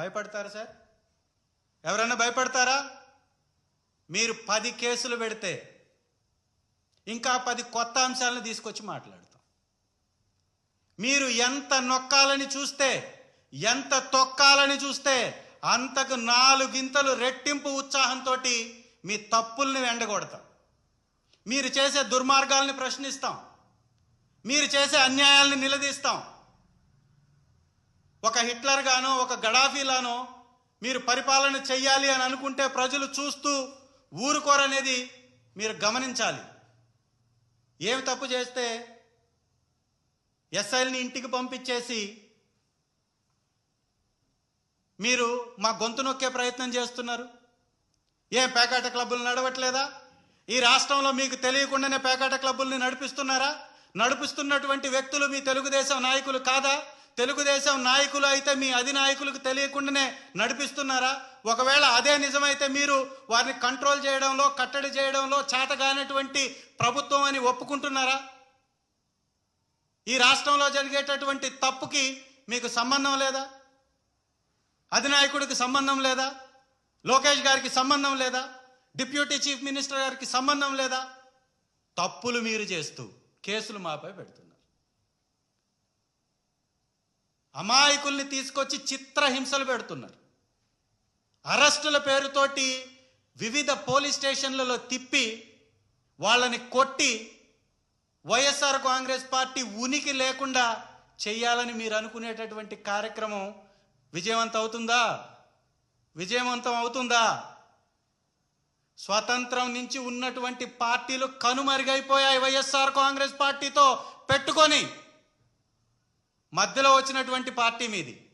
భయపడతారా sir? ఎవరైనా భయపడతారా? మీరు పది కేసులు పెడితే ఇంకా పది కొత్త అంశాలను తీసుకొచ్చి మాట్లాడతాం. మీరు ఎంత నొక్కాలని చూస్తే ఎంత తొక్కాలని చూస్తే అంతకు నాలుగింతలు రెట్టింపు ఉత్సాహంతో మీ తప్పుల్ని వెండగొడతాం. మీరు చేసే దుర్మార్గాల్ని ప్రశ్నిస్తాం. మీరు చేసే అన్యాయాల్ని నిలదీస్తాం. ఒక హిట్లర్ గానో ఒక గడాఫీలానో మీరు పరిపాలన చెయ్యాలి అని అనుకుంటే ప్రజలు చూస్తూ ఊరుకోరనేది మీరు గమనించాలి. ఏమి తప్పు చేస్తే ఎస్ఐల్ని ఇంటికి పంపించేసి మీరు మా గొంతు నొక్కే ప్రయత్నం చేస్తున్నారు? ఏం పేకాట క్లబ్బులు నడవట్లేదా? ఈ రాష్ట్రంలో మీకు తెలియకుండానే పేకాట క్లబ్బుల్ని నడిపిస్తున్నారా? నడిపిస్తున్నటువంటి వ్యక్తులు మీ తెలుగుదేశం నాయకులు కాదా? తెలుగుదేశం నాయకులు అయితే మీ అధినాయకులకు తెలియకుండానే నడిపిస్తున్నారా? ఒకవేళ అదే నిజమైతే మీరు వారిని కంట్రోల్ చేయడంలో కట్టడి చేయడంలో చేతగానటువంటి ప్రభుత్వం అని ఒప్పుకుంటున్నారా? ఈ రాష్ట్రంలో జరిగేటటువంటి తప్పుకి మీకు సంబంధం లేదా? అధినాయకుడికి సంబంధం లేదా? లోకేష్ గారికి సంబంధం లేదా? డిప్యూటీ చీఫ్ మినిస్టర్ గారికి సంబంధం లేదా? తప్పులు మీరు చేస్తూ కేసులు మాపై పెడుతున్నారు. అమాయకుల్ని తీసుకొచ్చి చిత్రహింసలు పెడుతున్నారు. అరెస్టుల పేరుతోటి వివిధ పోలీస్ స్టేషన్లలో తిప్పి వాళ్ళని కొట్టి వైఎస్ఆర్ కాంగ్రెస్ పార్టీ ఉనికి లేకుండా చేయాలని మీరు అనుకునేటటువంటి కార్యక్రమం విజయవంతం అవుతుందా? విజయవంతం అవుతుందా? స్వతంత్రం నుంచి ఉన్నటువంటి పార్టీలు కనుమరుగైపోయాయి వైఎస్ఆర్ కాంగ్రెస్ పార్టీతో పెట్టుకొని. మధ్యలో వచ్చినటువంటి పార్టీ మీది.